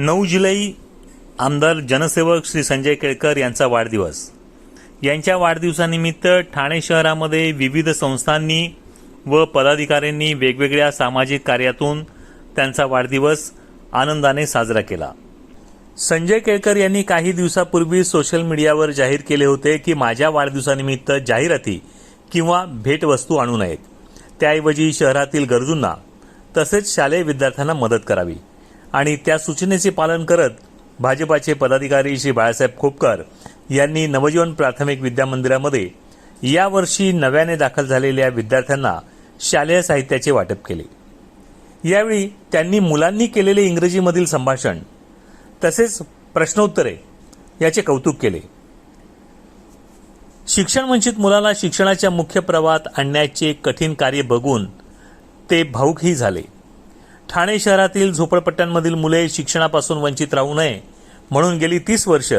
नऊ जुलै आमदार जनसेवक श्री संजय केळकर यांचा वाढदिवस. यांच्या वाढदिवसानिमित्त ठाणे शहरामध्ये विविध संस्थांनी व पदाधिकाऱ्यांनी वेगवेगळ्या सामाजिक कार्यातून त्यांचा वाढदिवस आनंदाने साजरा केला. संजय केळकर यांनी काही दिवसापूर्वी सोशल मीडियावर जाहीर केले होते की माझ्या वाढदिवसानिमित्त जाहिराती किंवा भेटवस्तू आणू नयेत. त्याऐवजी शहरातील गरजूंना तसेच शालेय विद्यार्थ्यांना मदत करावी. आणि त्या सूचनेचे पालन करत भाजपाचे पदाधिकारी श्री बाळासाहेब खोपकर यांनी नवजीवन प्राथमिक विद्यामंदिरामध्ये यावर्षी नव्याने दाखल झालेल्या विद्यार्थ्यांना शालेय साहित्याचे वाटप केले. यावेळी त्यांनी मुलांनी केलेले इंग्रजीमधील संभाषण तसेच प्रश्नोत्तरे याचे कौतुक केले. शिक्षण वंचित मुलाला शिक्षणाच्या मुख्य प्रवाहात आणण्याचे कठीण कार्य बघून ते भाऊकही झाले. ठाणे शहरातील झोपडपट्ट्यांमधील मुले शिक्षणापासून वंचित राहू नये म्हणून गेली तीस वर्ष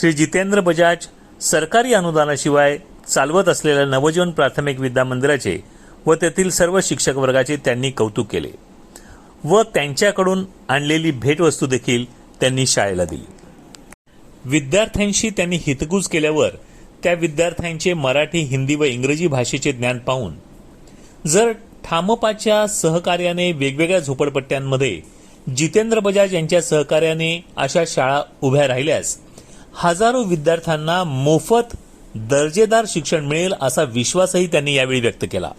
श्री जितेंद्र बजाज सरकारी अनुदानाशिवाय चालवत असलेल्या नवजीवन प्राथमिक विद्यामंदिराचे व तेथील सर्व शिक्षक वर्गाचे त्यांनी कौतुक केले व त्यांच्याकडून आणलेली भेटवस्तू देखील त्यांनी शाळेला दिली. विद्यार्थ्यांशी त्यांनी हितगुज केल्यावर त्या विद्यार्थ्यांचे मराठी हिंदी व इंग्रजी भाषेचे ज्ञान पाहून जर ठामपाच्या सहकार्याने वेगवेगळ्या झोपडपट्ट्यांमध्ये जितेंद्र बजाज यांच्या सहकार्याने अशा शाळा उभ्या राहिल्यास हजारो विद्यार्थ्यांना मोफत दर्जेदार शिक्षण मिळेल असा विश्वासही त्यांनी यावेळी व्यक्त केला.